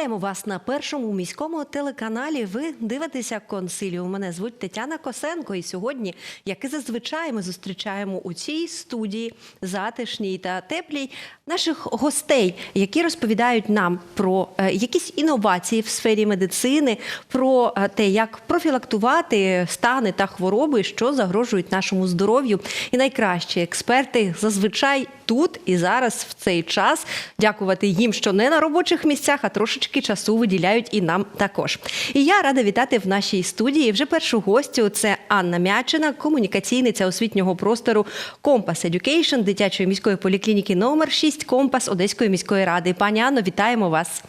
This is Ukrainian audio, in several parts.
Вітаємо вас на першому міському телеканалі. Ви дивитеся консиліум. Мене звуть Тетяна Косенко. І сьогодні, як і зазвичай, ми зустрічаємо у цій студії затишній та теплій наших гостей, які розповідають нам про е, якісь інновації в сфері медицини, про е, те, як профілактувати стани та хвороби, що загрожують нашому здоров'ю. І найкращі експерти зазвичай тут і зараз в цей час. Дякувати їм, що не на робочих місцях, а трошечки часу виділяють і нам також. І я рада вітати в нашій студії вже першу гостю. Це Анна Мячина, комунікаційниця освітнього простору Компас Едюкейшн дитячої міської поліклініки номер 6 Компас Одеської міської ради. Пані Анно, вітаємо вас.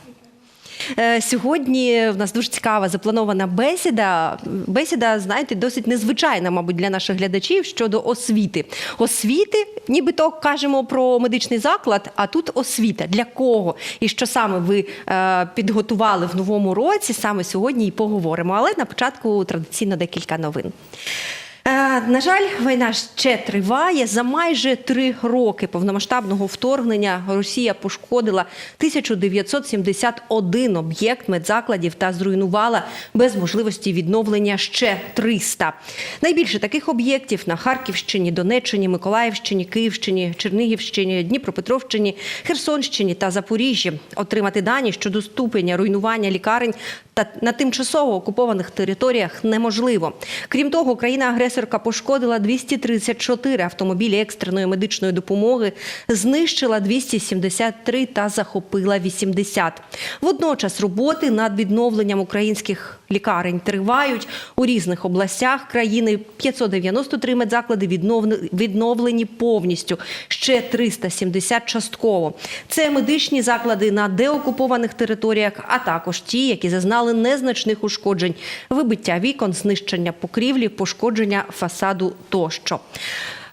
Е, Сьогодні в нас дуже цікава запланована бесіда. Бесіда, знаєте, досить незвичайна, мабуть, для наших глядачів щодо освіти. Освіти, нібито кажемо про медичний заклад, а тут освіта. Для кого і що саме ви е, підготували в новому році? Саме сьогодні і поговоримо. Але на початку традиційно декілька новин. Е, На жаль, війна ще триває. За майже три роки повномасштабного вторгнення Росія пошкодила 1971 об'єкт медзакладів та зруйнувала без можливості відновлення ще 300. Найбільше таких об'єктів на Харківщині, Донеччині, Миколаївщині, Київщині, Чернігівщині, Дніпропетровщині, Херсонщині та Запоріжжі. Отримати дані щодо ступеня руйнування лікарень та на тимчасово окупованих територіях неможливо. Крім того, країна-агресорка пошкодила 234 автомобілі екстреної медичної допомоги, знищила 273 та захопила 80. Водночас роботи над відновленням українських лікарень тривають у різних областях країни. 593 медзаклади відновлені- повністю, ще 370 частково. Це медичні заклади на деокупованих територіях, а також ті, які зазнали незначних ушкоджень, вибиття вікон, знищення покрівлі, пошкодження фасаду тощо.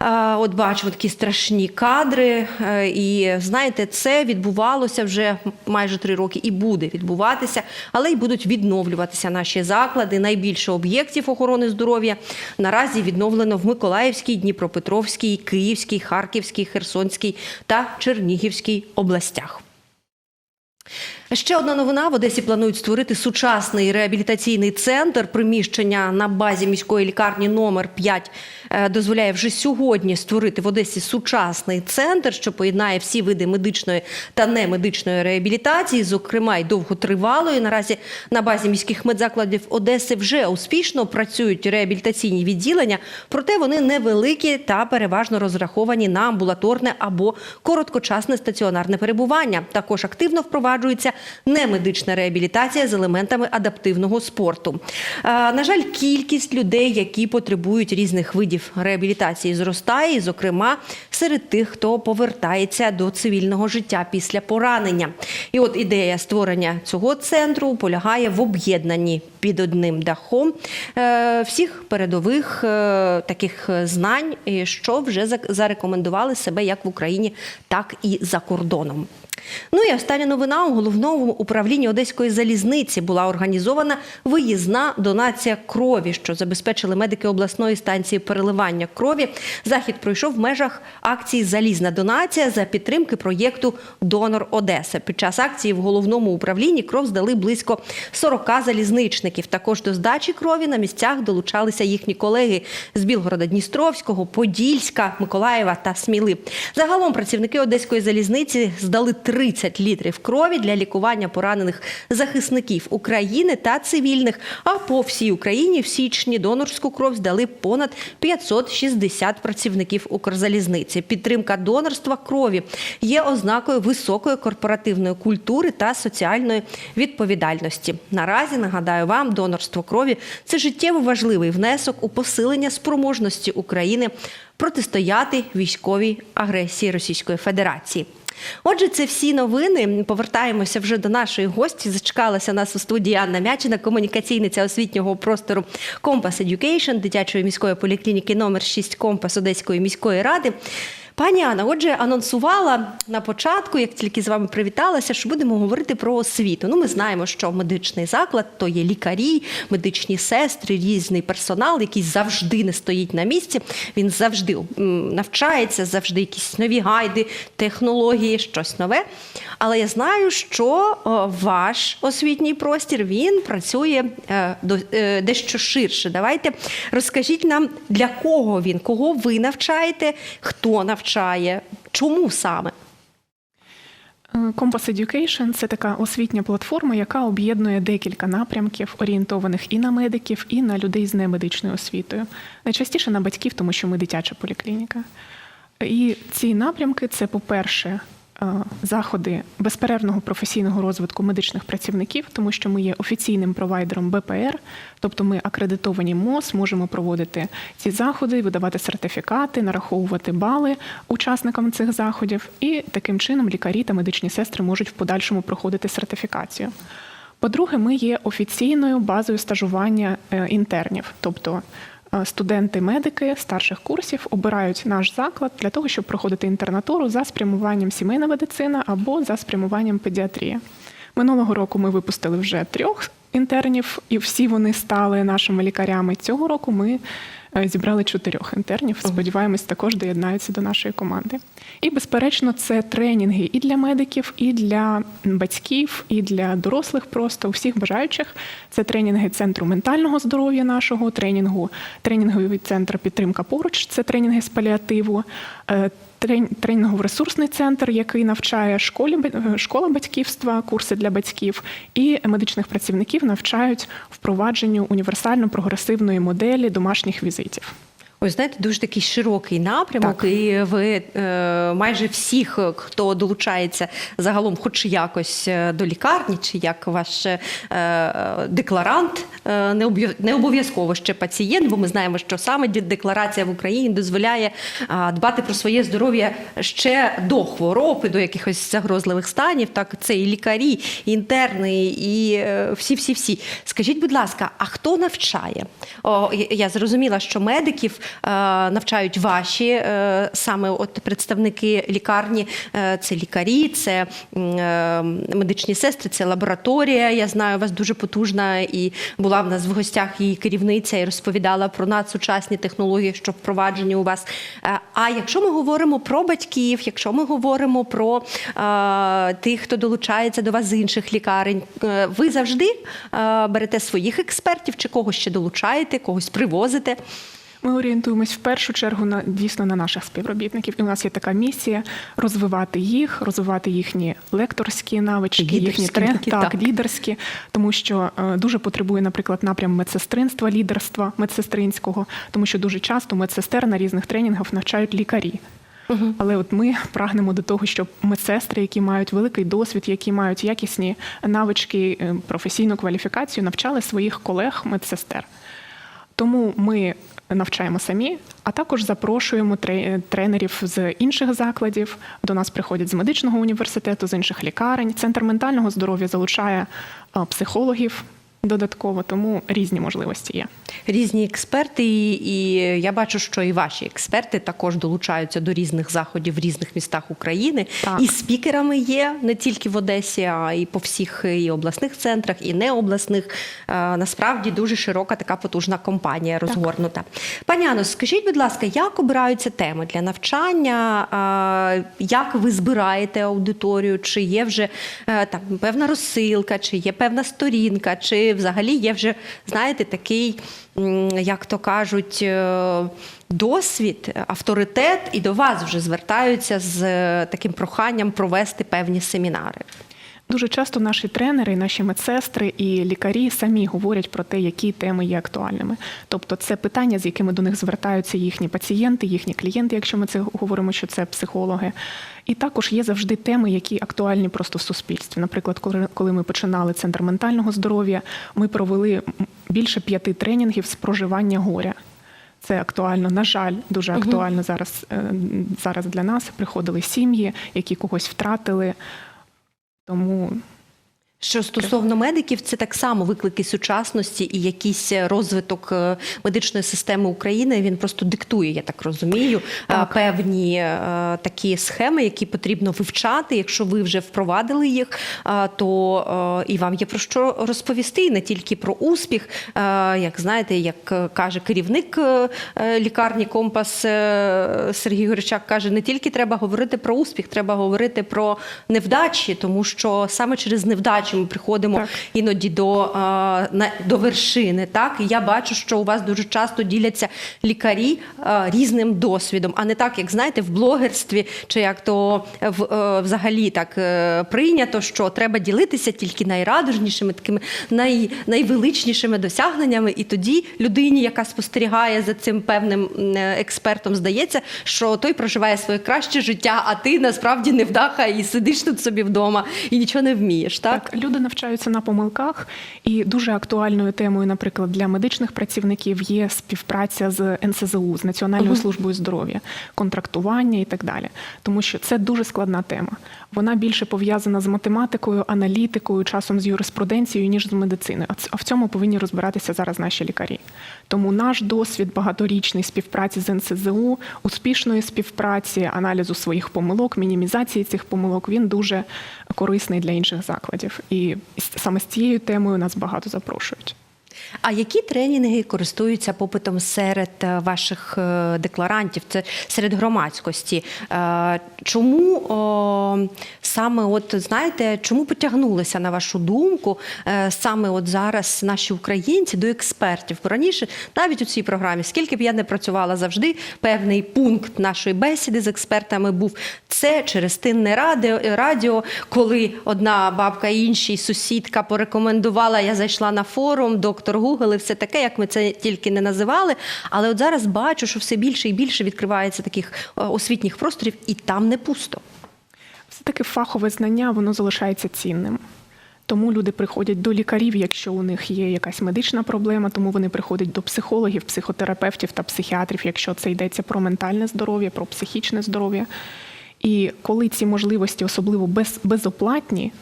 От бачимо такі страшні кадри, е, і знаєте, це відбувалося вже майже три роки і буде відбуватися, але й будуть відновлюватися наші заклади. Найбільше об'єктів охорони здоров'я наразі відновлено в Миколаївській, Дніпропетровській, Київській, Харківській, Херсонській та Чернігівській областях. Ще одна новина: в Одесі планують створити сучасний реабілітаційний центр. Приміщення на базі міської лікарні номер 5 е, дозволяє вже сьогодні створити в Одесі сучасний центр, що поєднає всі види медичної та немедичної реабілітації, зокрема й довготривалої. Наразі на базі міських медзакладів Одеси вже успішно працюють реабілітаційні відділення, проте вони невеликі та переважно розраховані на амбулаторне або короткочасне стаціонарне перебування. Також активно впроваджується немедична реабілітація з елементами адаптивного спорту. Е, На жаль, кількість людей, які потребують різних видів реабілітації, зростає, і, зокрема, серед тих, хто повертається до цивільного життя після поранення. І от ідея створення цього центру полягає в об'єднанні під одним дахом е, всіх передових е, таких знань, що вже зарекомендували себе як в Україні, так і за кордоном. Ну і остання новина у головному управлінні Одеської залізниці була організована виїзна донація крові, що забезпечили медики обласної станції переливання крові. Захід пройшов в межах акції Залізна донація за підтримки проєкту Донор Одеса. Під час акції в головному управлінні кров здали близько 40 залізничників. Також до здачі крові на місцях долучалися їхні колеги з Білгорода Дністровського, Подільська, Миколаєва та Сміли. Загалом працівники Одеської залізниці здали 30 літрів крові для лікування поранених захисників України та цивільних. А по всій Україні в січні донорську кров здали понад 560 працівників Укрзалізниці. Підтримка донорства крові є ознакою високої корпоративної культури та соціальної відповідальності. Наразі нагадаю вам, донорство крові це життєво важливий внесок у посилення спроможності України протистояти військовій агресії Російської Федерації. Отже, це всі новини. Повертаємося вже до нашої гості. Зачекалася нас у студії Анна Мячина, комунікаційниця освітнього простору Компас Education дитячої міської поліклініки номер 6 Компас Одеської міської ради. Пані Анна, отже, анонсувала на початку, як тільки з вами привіталася, що будемо говорити про освіту. Ну, ми знаємо, що медичний заклад то є лікарі, медичні сестри, різний персонал, який завжди не стоїть на місці. Він завжди навчається, завжди якісь нові гайди, технології, щось нове. Але я знаю, що ваш освітній простір він працює е, е, дещо ширше. Давайте розкажіть нам, для кого він, кого ви навчаєте, хто навчає, чому саме? Е, Compass Education – це така освітня платформа, яка об'єднує декілька напрямків, орієнтованих і на медиків, і на людей з немедичною освітою. Найчастіше на батьків, тому що ми дитяча поліклініка. І ці напрямки це, по-перше, е, заходи безперервного професійного розвитку медичних працівників, тому що ми є офіційним провайдером БПР, тобто ми акредитовані МОЗ, можемо проводити ці заходи, видавати сертифікати, нараховувати бали учасникам цих заходів, і таким чином лікарі та медичні сестри можуть в подальшому проходити сертифікацію. По-друге, ми є офіційною базою стажування е, інтернів, тобто е, студенти-медики старших курсів обирають наш заклад для того, щоб проходити інтернатуру за спрямуванням сімейна медицина або за спрямуванням педіатрія. Минулого року ми випустили вже трьох інтернів, і всі вони стали нашими лікарями. Цього року ми зібрали чотирьох інтернів. Сподіваємось, також доєднаються до нашої команди. І, безперечно, це тренінги і для медиків, і для батьків, і для дорослих, просто усіх бажаючих. Це тренінги центру ментального здоров'я нашого, тренінгу, тренінговий центр підтримка поруч, це тренінги з паліативу. е, трен- Тренінгово-ресурсний центр, який навчає школі ба- школа батьківства, курси для батьків, і медичних працівників навчають впровадженню універсально прогресивної моделі домашніх візитів. инициатив. Ось знаєте, дуже такий широкий напрямок, Так. і ви е, майже всіх, е, хто долучається загалом, хоч якось е, до лікарні, чи як ваш е, декларант, е, не обов'язково ще пацієнт, бо ми знаємо, що саме декларація в Україні дозволяє дбати про своє здоров'я ще до хвороб і до якихось загрозливих станів. Так, це і лікарі, і інтерни, і всі-всі-всі. Скажіть, будь ласка, а хто навчає? О, я- зрозуміла, що медиків навчають ваші е, саме от представники лікарні, е, це лікарі, це е, медичні сестри, це лабораторія. Я знаю, у вас дуже потужна і була в нас в гостях її керівниця і розповідала про надсучасні технології, що впроваджені у вас. Е, А якщо ми говоримо про батьків, якщо ми говоримо про е, тих, хто долучається до вас з інших лікарень, е, ви завжди е, берете своїх експертів чи когось ще долучаєте, когось привозите? Ми орієнтуємось в першу чергу на дійсно на наших співробітників. І у нас є така місія розвивати їх, розвивати їхні лекторські навички, їхні Лідерські трен... такі, так, так. лідерські, тому що е, дуже потребує, наприклад, напрям медсестринства, лідерства медсестринського, тому що дуже часто медсестер на різних тренінгах навчають лікарі. Але от ми прагнемо до того, щоб медсестри, які мають великий досвід, які мають якісні навички, е, професійну кваліфікацію, навчали своїх колег медсестер. Тому ми навчаємо самі, а також запрошуємо тре- тренерів з інших закладів. До нас приходять з медичного університету, з інших лікарень. Центр ментального здоров'я залучає психологів додатково, тому різні можливості є. Різні експерти, і, і я бачу, що і ваші експерти також долучаються до різних заходів в різних містах України. Так. І спікерами є не тільки в Одесі, а і по всіх і обласних центрах, і необласних. Е, Насправді дуже широка така потужна компанія розгорнута. Пані Ано, скажіть, будь ласка, як обираються теми для навчання? Е, Як ви збираєте аудиторію? Чи є вже е, там певна розсилка, чи є певна сторінка, чи взагалі є вже, знаєте, такий, як то кажуть, е, досвід, авторитет, і до вас вже звертаються з е, таким проханням провести певні семінари. Дуже часто наші тренери, наші медсестри і лікарі самі говорять про те, які теми є актуальними. Тобто, це питання, з якими до них звертаються їхні пацієнти, їхні клієнти, якщо ми це говоримо, що це психологи. І також є завжди теми, які актуальні просто в суспільстві. Наприклад, коли, ми починали центр ментального здоров'я, ми провели більше п'яти тренінгів з проживання горя. Це актуально, на жаль, дуже актуально зараз, е, зараз для нас. Приходили сім'ї, які когось втратили. Тому Що стосовно медиків, це так само виклики сучасності і якийсь розвиток е, медичної системи України. Він просто диктує, я так розумію, е, певні е, такі схеми, які потрібно вивчати. Якщо ви вже впровадили їх, то і вам є про що розповісти, і не тільки про успіх. Як знаєте, як каже керівник лікарні Компас Сергій Горчак, каже, не тільки треба говорити про успіх, треба говорити про невдачі, тому що саме через невдачі ми приходимо Так. іноді до, на, до вершини. Так і я бачу, що у вас дуже часто діляться лікарі різним досвідом, а не так, як знаєте, в блогерстві, чи як то в, е, взагалі так е, прийнято, що треба ділитися тільки найрадужнішими, такими най, найвеличнішими досягненнями. І тоді людині, яка спостерігає за цим певним е, експертом, здається, що той проживає своє краще життя, а ти насправді невдаха і сидиш тут собі вдома і нічого не вмієш. Так, Так, люди навчаються на помилках, і дуже актуальною темою, наприклад, для медичних працівників є співпраця з НСЗУ, з Національною службою здоров'я, контрактування і так далі. Тому що це дуже складна тема. Вона більше пов'язана з математикою, аналітикою, часом з юриспруденцією, ніж з медициною. А в цьому повинні розбиратися зараз наші лікарі. Тому наш досвід багаторічний співпраці з НСЗУ, успішної співпраці, аналізу своїх помилок, мінімізації цих помилок, він дуже корисний для інших закладів. І саме з цією темою нас багато запрошують. А які тренінги користуються попитом серед е, ваших е, декларантів? Це серед громадськості? Е, Чому саме, от знаєте, чому потягнулися на вашу думку саме от зараз наші українці до експертів? Раніше навіть у цій програмі, скільки б я не працювала завжди, певний пункт нашої бесіди з експертами був це через тинне радіо, радіо, коли одна бабка іншій сусідка порекомендувала, я зайшла на форум, доктор Гугл і все таке, як ми це тільки не називали. Але от зараз бачу, що все більше і більше відкривається таких е, освітніх просторів, і там не пусто. Все-таки фахове знання воно залишається цінним. Тому люди приходять до лікарів, якщо у них є якась медична проблема, тому вони приходять до психологів, психотерапевтів та психіатрів, якщо це йдеться про ментальне здоров'я, про психічне здоров'я. І коли ці можливості особливо без, безоплатні,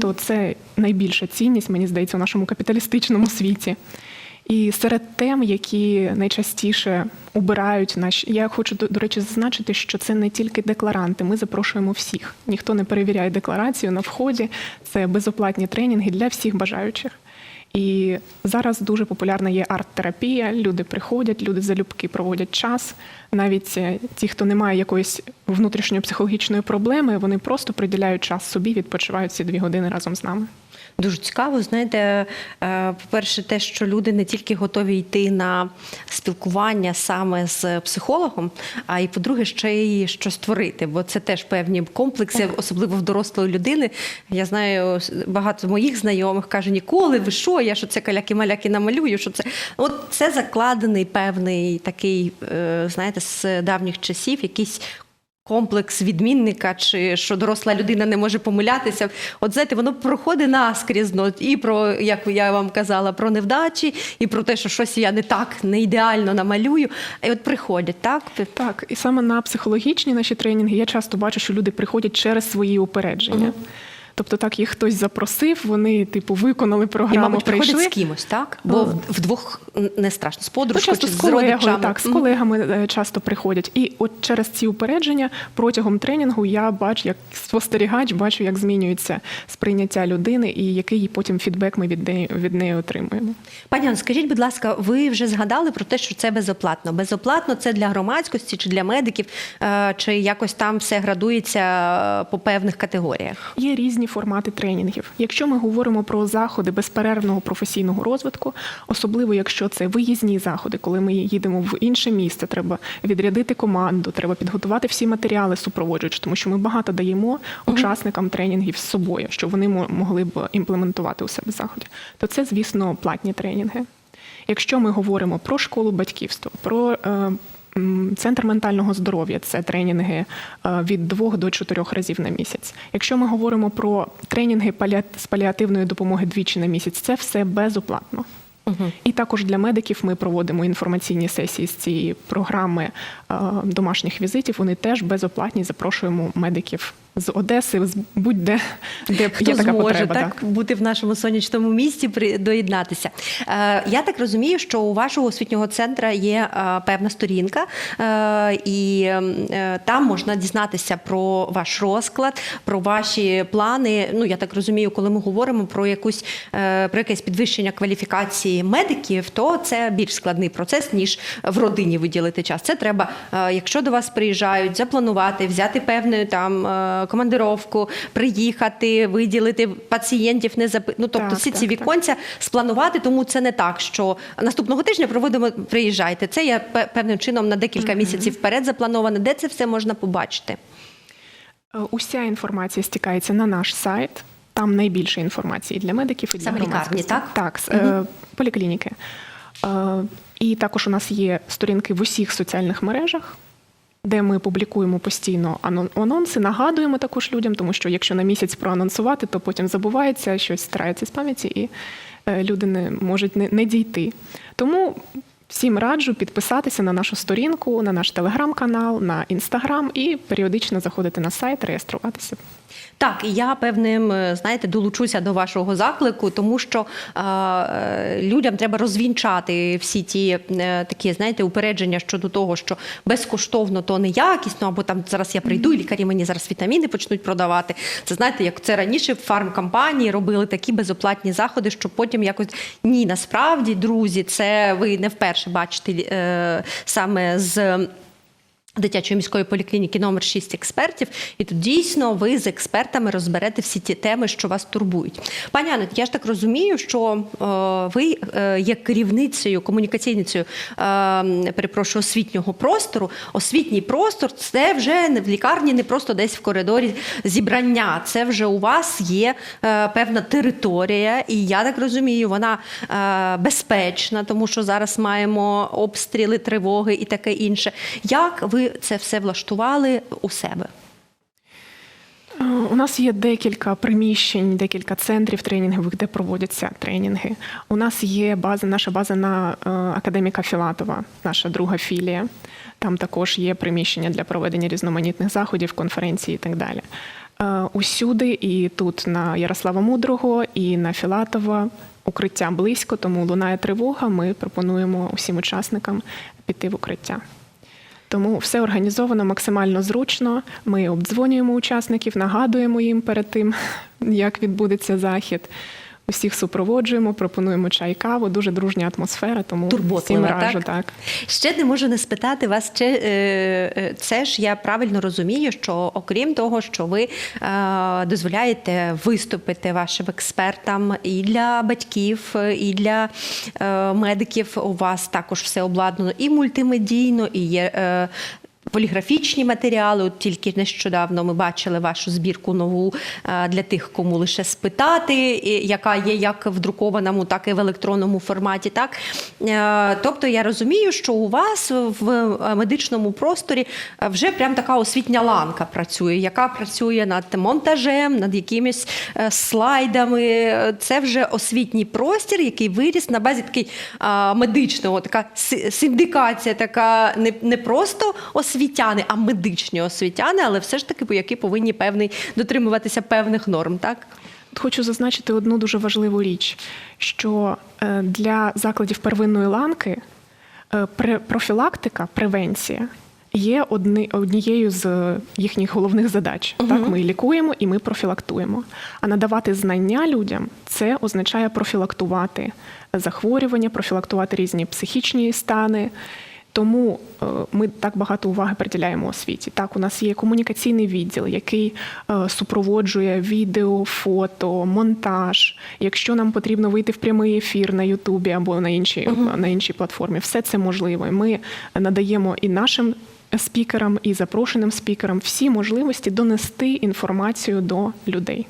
то це найбільша цінність, мені здається, у нашому капіталістичному світі. І серед тем, які найчастіше обирають наші, я хочу до, до речі зазначити, що це не тільки декларанти. Ми запрошуємо всіх. Ніхто не перевіряє декларацію на вході. Це безоплатні тренінги для всіх бажаючих. І зараз дуже популярна є арт-терапія. Люди приходять, люди залюбки проводять час. Навіть е, ті, хто не має якоїсь внутрішньої психологічної проблеми, вони просто приділяють час собі, відпочивають ці дві години разом з нами. Дуже цікаво, знаєте, е, по-перше, те, що люди не тільки готові йти на спілкування саме з психологом, а й по-друге, ще й щось творити, бо це теж певні комплекси, особливо в дорослої людини. Я знаю, багато моїх знайомих каже, ніколи ви що, я що це каляки-маляки намалюю, що це. От це закладений певний такий, е, знаєте, з давніх часів якийсь комплекс відмінника, чи що доросла людина не може помилятися. От знаєте, воно проходить наскрізно і про, як я вам казала, про невдачі, і про те, що щось я не так, не ідеально намалюю. І от приходять, так? Так, і саме на психологічні наші тренінги я часто бачу, що люди приходять через свої упередження. Тобто, так їх хтось запросив, вони типу виконали І, програму, мабуть, приходять прийшли. з кимось, так? Бо в- вдвох не страшно, з Ну, подружкою чи з з колегою, родичами. так, з колегами е, часто приходять. І от через ці упередження протягом тренінгу я бачу, як спостерігач, бачу, як змінюється сприйняття людини і який потім фідбек ми від неї, від неї отримуємо. Пані Анно, скажіть, будь ласка, ви вже згадали про те, що це безоплатно. Безоплатно це для громадськості чи для медиків, е, чи якось там все градується е, по певних категоріях? Є різні формати тренінгів. Якщо ми говоримо про заходи безперервного професійного розвитку, особливо якщо це виїзні заходи, коли ми їдемо в інше місце, треба відрядити команду, треба підготувати всі матеріали супроводжуючи, тому що ми багато даємо учасникам тренінгів з собою, щоб вони могли б імплементувати у себе заходи. То це, звісно, платні тренінги. Якщо ми говоримо про школу батьківства, про е, центр ментального здоров'я, це тренінги е, від двох до чотирьох разів на місяць. Якщо ми говоримо про тренінги з паліативної допомоги двічі на місяць, це все безоплатно. І також для медиків ми проводимо інформаційні сесії з цієї програми е, домашніх візитів. Вони теж безоплатні. Запрошуємо медиків з Одеси, з будь-де, де Хто є така зможе потреба. так, бути в нашому сонячному місті, при доєднатися. Е, я так розумію, що у вашого освітнього центру є е, певна сторінка, е, і е, там можна дізнатися про ваш розклад, про ваші плани. Ну я так розумію, коли ми говоримо про якусь е, про якесь підвищення кваліфікації медиків, то це більш складний процес ніж в родині виділити час. Це треба, е, якщо до вас приїжджають, запланувати, взяти певну там е, командировку, приїхати, виділити пацієнтів, не запи... Ну, тобто Так, всі ці так, так. віконця спланувати, тому це не так, що наступного тижня проводимо, приїжджайте. Це є певним чином на декілька місяців вперед заплановано. Де це все можна побачити? Е, Уся інформація стікається на наш сайт. Там найбільше інформації для медиків і для Саме лікарні, так? Так, е, поліклініки. Е, І також у нас є сторінки в усіх соціальних мережах, де ми публікуємо постійно ано- анонси, нагадуємо також людям, тому що якщо на місяць проанонсувати, то потім забувається, щось старається з пам'яті, і е, люди не можуть не, не дійти. Тому всім раджу підписатися на нашу сторінку, на наш телеграм-канал, на інстаграм і періодично заходити на сайт, реєструватися. Так, і я певним, е, знаєте, долучуся до вашого заклику, тому що е, людям треба розвінчати всі ті е, такі, знаєте, упередження щодо того, що безкоштовно то неякісно, або там зараз я прийду, і лікарі мені зараз вітаміни почнуть продавати. Це знаєте, як це раніше фармкомпанії робили такі безоплатні заходи, що потім якось ні, насправді, друзі, це ви не вперше бачите е, саме з. Дитячої міської поліклініки номер 6 експертів, і тут дійсно ви з експертами розберете всі ті теми, що вас турбують. Пані Анет, я ж так розумію, що е, ви е, є керівницею, комунікаційницею, е, перепрошую, освітнього простору. Освітній простор це вже не в лікарні, не просто десь в коридорі зібрання. Це вже у вас є певна територія, і я так розумію, вона безпечна, тому що зараз маємо обстріли, тривоги і таке інше. Як ви це все влаштували у себе? Е, У нас є декілька приміщень, декілька центрів тренінгових, де проводяться тренінги. У нас є база, наша база на е, академіка Філатова, наша друга філія. Там також є приміщення для проведення різноманітних заходів, конференцій і так далі. Е, Усюди, і тут на Ярослава Мудрого, і на Філатова укриття близько, тому лунає тривога. Ми пропонуємо усім учасникам піти в укриття. Тому все організовано максимально зручно. Ми обдзвонюємо учасників, нагадуємо їм перед тим, як відбудеться захід. Усіх супроводжуємо, пропонуємо чай, каву, дуже дружня атмосфера, тому всім раджу так? так. Ще не можу не спитати вас, чи е, е, це ж я правильно розумію, що окрім того, що ви е, дозволяєте виступити вашим експертам і для батьків, і для е, медиків, у вас також все обладнано і мультимедійно, і є. Поліграфічні матеріали, от тільки нещодавно ми бачили вашу збірку нову е, для тих, кому лише спитати, яка є як в друкованому, так і в електронному форматі. Так Е, тобто я розумію, що у вас в е, медичному просторі вже прям така освітня ланка працює, яка працює над монтажем, над якимись слайдами. Це вже освітній простір, який виріс на базі такий медичного, така синдикація, така не, просто освітяни, а медичні освітяни, але все ж таки, які повинні певний дотримуватися певних норм, так? Хочу зазначити одну дуже важливу річ, що е, для закладів первинної ланки е, профілактика, превенція є однією з їхніх головних задач. Так, ми лікуємо і ми профілактуємо. А надавати знання людям це означає профілактувати захворювання, профілактувати різні психічні стани. Тому е, ми так багато уваги приділяємо освіті. Так, у нас є комунікаційний відділ, який е, супроводжує відео, фото, монтаж. Якщо нам потрібно вийти в прямий ефір на Ютубі або на іншій, на іншій платформі, все це можливо. Ми надаємо і нашим спікерам, і запрошеним спікерам всі можливості донести інформацію до людей.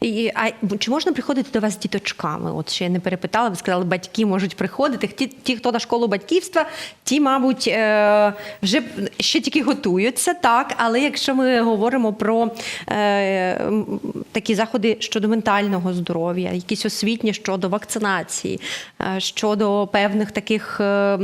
І, а чи можна приходити до вас з діточками? От ще я не перепитала, ви сказали, батьки можуть приходити. Ті, ті хто на школу батьківства, ті, мабуть, е, вже ще тільки готуються, так. Але якщо ми говоримо про е, такі заходи щодо ментального здоров'я, якісь освітні щодо вакцинації, е, щодо певних таких е,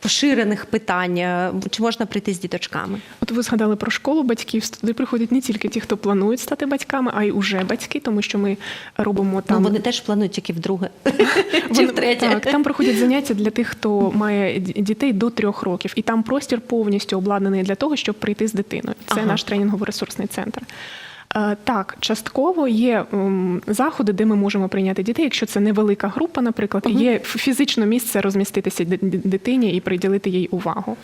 поширених питань, е, чи можна прийти з діточками? От ви згадали про школу батьків. Туди приходять не тільки ті, хто планують стати батьками, а й уже батьки, тому що ми робимо там Ну, вони теж планують тільки вдруге чи втретє. Так, там проходять заняття для тих, хто має дітей до трьох років, і там простір повністю обладнаний для того, щоб прийти з дитиною. Це Ага. наш тренінгово-ресурсний центр. Е, Так, частково є заходи, де ми можемо прийняти дітей. Якщо це невелика група, наприклад, і є фізично місце розміститися ди- ди- дитині і приділити їй увагу.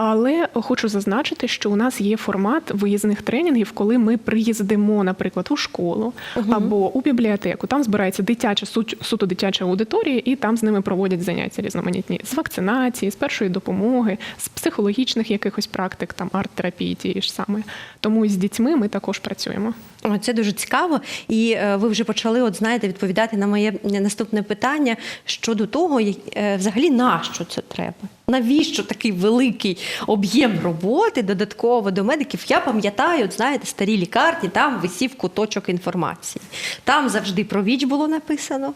Але хочу зазначити, що у нас є формат виїзних тренінгів, коли ми приїздимо, наприклад, у школу або у бібліотеку. Там збирається дитяча суто дитяча аудиторія, і там з ними проводять заняття різноманітні з вакцинації, з першої допомоги, з психологічних якихось практик, там арт-терапії тієї ж саме. Тому з дітьми ми також працюємо. Це дуже цікаво, і е, ви вже почали, от знаєте, відповідати на моє наступне питання щодо того, е, взагалі на що це треба. Навіщо такий великий об'єм роботи додатково до медиків? Я пам'ятаю, от знаєте, старі лікарні, там висів куточок інформації. Там завжди про ВІЧ було написано.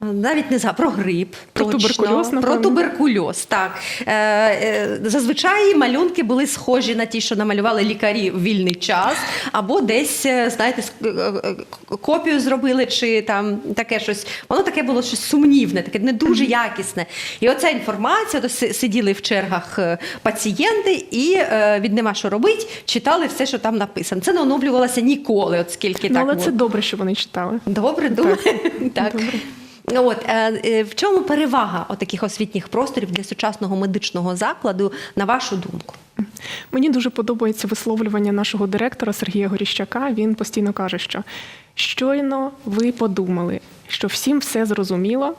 Навіть не за про грип, Про точно, туберкульоз, про туберкульоз. Так е, е, зазвичай малюнки були схожі на ті, що намалювали лікарі в вільний час, або десь, е, знаєте, копію зробили, чи там таке щось. Воно таке було щось сумнівне, таке не дуже якісне. І оця інформація, то сиділи в чергах пацієнти і від нема що робити, читали все, що там написано. Це не оновлювалося ніколи, от скільки Ну, так. але було. це добре, що вони читали. Добре, думаю. Так. Добре. От е, е, в чому перевага таких освітніх просторів для сучасного медичного закладу, на вашу думку? Мені дуже подобається висловлювання нашого директора Сергія Горіщака. Він постійно каже, що щойно ви подумали, що всім все зрозуміло,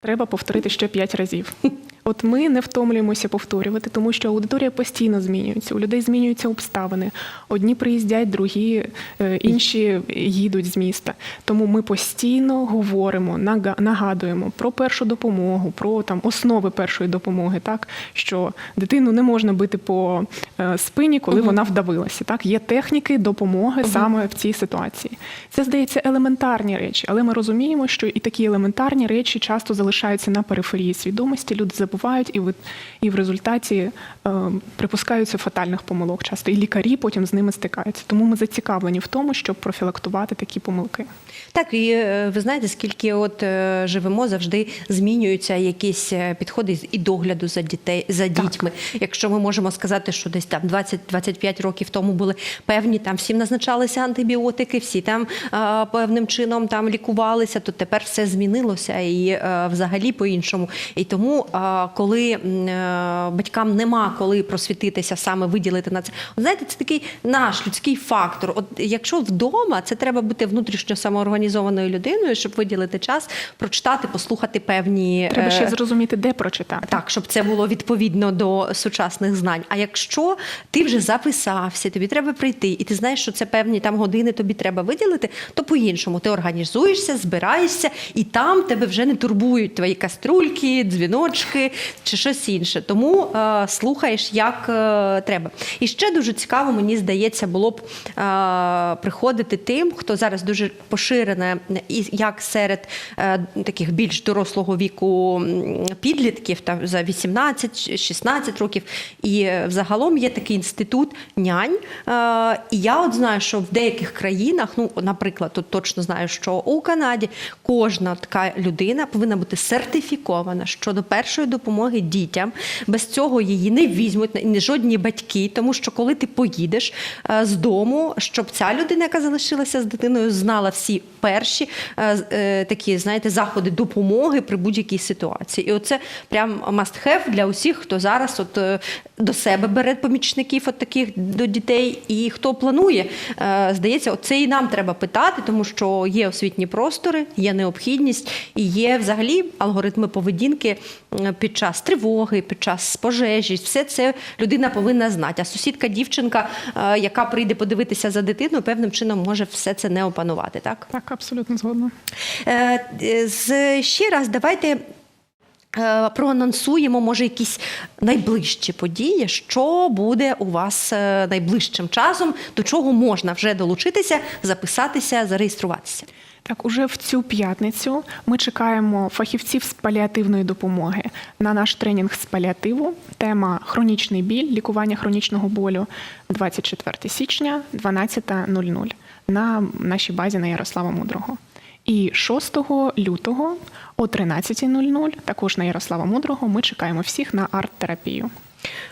треба повторити ще п'ять разів. От ми не втомлюємося повторювати, тому що аудиторія постійно змінюється. У людей змінюються обставини. Одні приїздять, другі е, інші їдуть з міста. Тому ми постійно говоримо, нагадуємо про першу допомогу, про там основи першої допомоги, так що дитину не можна бити по е, спині, коли вона вдавилася. Так є техніки допомоги саме в цій ситуації. Це здається елементарні речі, але ми розуміємо, що і такі елементарні речі часто залишаються на периферії свідомості. Люди забувають і в, і в результаті е, припускаються фатальних помилок. Часто і лікарі потім з ними стикаються. Тому ми зацікавлені в тому, щоб профілактувати такі помилки. Так, і е, ви знаєте, скільки от е, живемо, завжди змінюються якісь е, підходи і догляду за дітей за дітьми. Якщо ми можемо сказати, що десь там 20-25 років тому були певні, там всім назначалися антибіотики, всі там е, певним чином там лікувалися, то тепер все змінилося і е, взагалі по-іншому. І тому, е, коли е, батькам нема коли просвітитися, саме виділити на це, От знаєте, це такий наш людський фактор. От якщо вдома, це треба бути внутрішньо самоорганізованою людиною, щоб виділити час, прочитати, послухати певні Треба ще е, зрозуміти, де прочитати. так, щоб це було відповідно до сучасних знань. А якщо ти вже записався, тобі треба прийти, і ти знаєш, що це певні там години тобі треба виділити, то по-іншому ти організуєшся, збираєшся, і там тебе вже не турбують твої каструльки, дзвіночки чи щось інше. Тому е, слухаєш, як е, треба. І ще дуже цікаво, мені здається, було б е, приходити тим, хто зараз дуже поширене, і як серед е, таких більш дорослого віку підлітків та за 18-16 років. І е, взагалом є такий інститут нянь. Е, І я от знаю, що в деяких країнах, ну, наприклад, тут точно знаю, що у Канаді кожна така людина повинна бути сертифікована щодо першої допомоги дітям. Без цього її не візьмуть ні жодні батьки, тому що коли ти поїдеш е, з дому, щоб ця людина, яка залишилася з дитиною, знала всі перші е, е, такі, знаєте, заходи допомоги при будь-якій ситуації. І оце прям must have для усіх, хто зараз от до себе бере помічників от таких до дітей, і хто планує. Здається, оце і нам треба питати, тому що є освітні простори, є необхідність і є взагалі алгоритми поведінки під час тривоги, під час пожежі. Все це людина повинна знати. А сусідка, дівчинка, е, яка прийде подивитися за дитиною, певним чином може все це не опанувати. Так, Так, абсолютно згодна. Е, е, з, ще раз давайте. Проанонсуємо, може, якісь найближчі події, що буде у вас найближчим часом, до чого можна вже долучитися, записатися, зареєструватися. Так, уже в цю п'ятницю ми чекаємо фахівців з паліативної допомоги на наш тренінг з паліативу. Тема хронічний біль, лікування хронічного болю 24 січня, 12.00 на нашій базі на Ярослава Мудрого. І 6 лютого о 13.00, також на Ярослава Мудрого, ми чекаємо всіх на арт-терапію.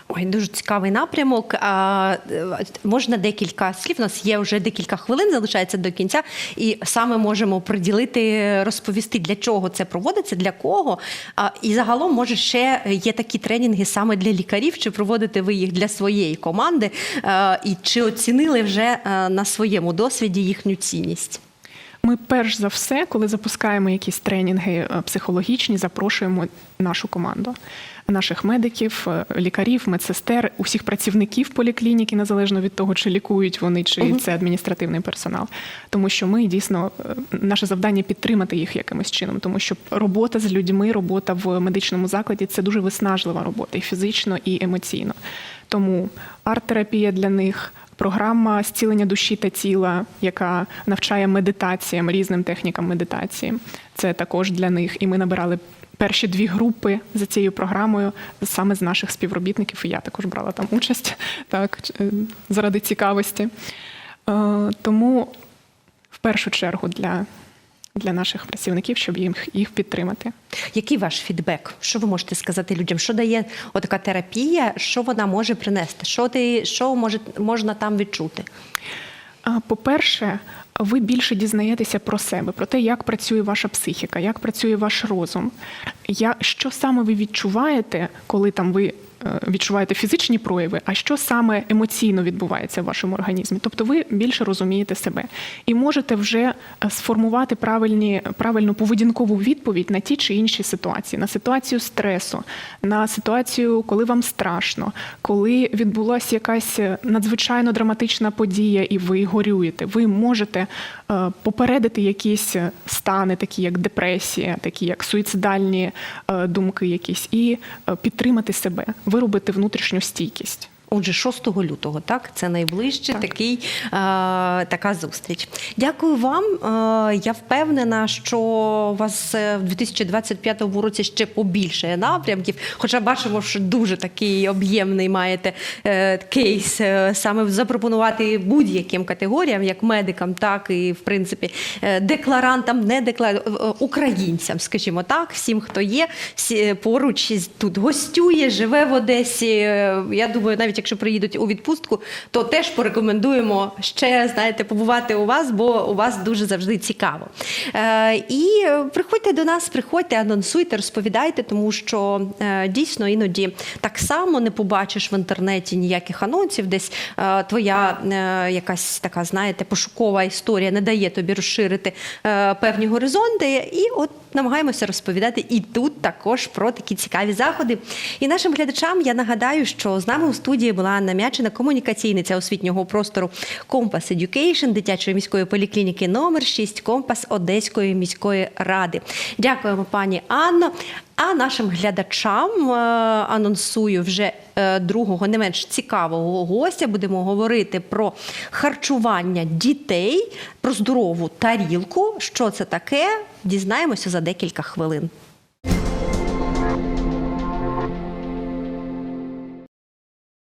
Ой, дуже цікавий напрямок. А, е, можна декілька слів. У нас є вже декілька хвилин, залишається до кінця, і саме можемо приділити, розповісти, для чого це проводиться, для кого. А, і загалом, може, ще є такі тренінги саме для лікарів, чи проводите ви їх для своєї команди, а, і чи оцінили вже а, на своєму досвіді їхню цінність? Ми перш за все, коли запускаємо якісь тренінги е, психологічні, запрошуємо нашу команду, наших медиків, е, лікарів, медсестер, усіх працівників поліклініки, незалежно від того, чи лікують вони, чи це адміністративний персонал. Тому що ми дійсно е, наше завдання підтримати їх якимось чином, тому що робота з людьми, робота в медичному закладі це дуже виснажлива робота і фізично, і емоційно. Тому арт-терапія для них. Програма зцілення душі та тіла, яка навчає медитаціям, різним технікам медитації. Це також для них. І ми набирали перші дві групи за цією програмою саме з наших співробітників. І я також брала там участь так, е, заради цікавості. Е, Тому в першу чергу для, для наших працівників, щоб їх, їх підтримати. Який ваш фідбек? Що ви можете сказати людям? Що дає отака терапія? Що вона може принести? Що ти що може можна там відчути? По-перше, ви більше дізнаєтеся про себе, про те, як працює ваша психіка, як працює ваш розум. Я, що саме ви відчуваєте, коли там ви відчуваєте фізичні прояви, а що саме емоційно відбувається в вашому організмі? Тобто ви більше розумієте себе і можете вже е, сформувати правильні, правильну поведінкову відповідь на ті чи інші ситуації, на ситуацію стресу, на ситуацію, коли вам страшно, коли відбулася якась надзвичайно драматична подія, і ви горюєте. Ви можете е, попередити якісь стани, такі як депресія, такі як суїцидальні е, думки, якісь, і е, підтримати себе, виробити внутрішню стійкість. Отже, 6 лютого, так це найближче Так. такий е, така зустріч. Дякую вам. Е, я впевнена, що у вас е, в 2025 році ще побільше напрямків. Хоча бачимо, що дуже такий об'ємний маєте е, кейс е, саме запропонувати будь-яким категоріям, як медикам, так і в принципі е, декларантам, не декларантам, українцям, скажімо так, всім, хто є всі, поруч тут гостює, живе в Одесі. Е, Я думаю, навіть якщо приїдуть у відпустку, то теж порекомендуємо ще знаєте побувати у вас, бо у вас дуже завжди цікаво. Е, і приходьте до нас, приходьте, анонсуйте, розповідайте, тому що е, дійсно іноді так само не побачиш в інтернеті ніяких анонсів, десь е, твоя е, якась така, знаєте, пошукова історія не дає тобі розширити е, певні горизонти. І от намагаємося розповідати і тут також про такі цікаві заходи. І нашим глядачам я нагадаю, що з нами у студії була нам'ячена комунікаційниця освітнього простору Компас Едюкейшн, дитячої міської поліклініки номер 6 Компас Одеської міської ради. Дякуємо, пані Анно. А нашим глядачам е, анонсую вже е, другого, не менш цікавого гостя. Будемо говорити про харчування дітей, про здорову тарілку. Що це таке? Дізнаємося за декілька хвилин.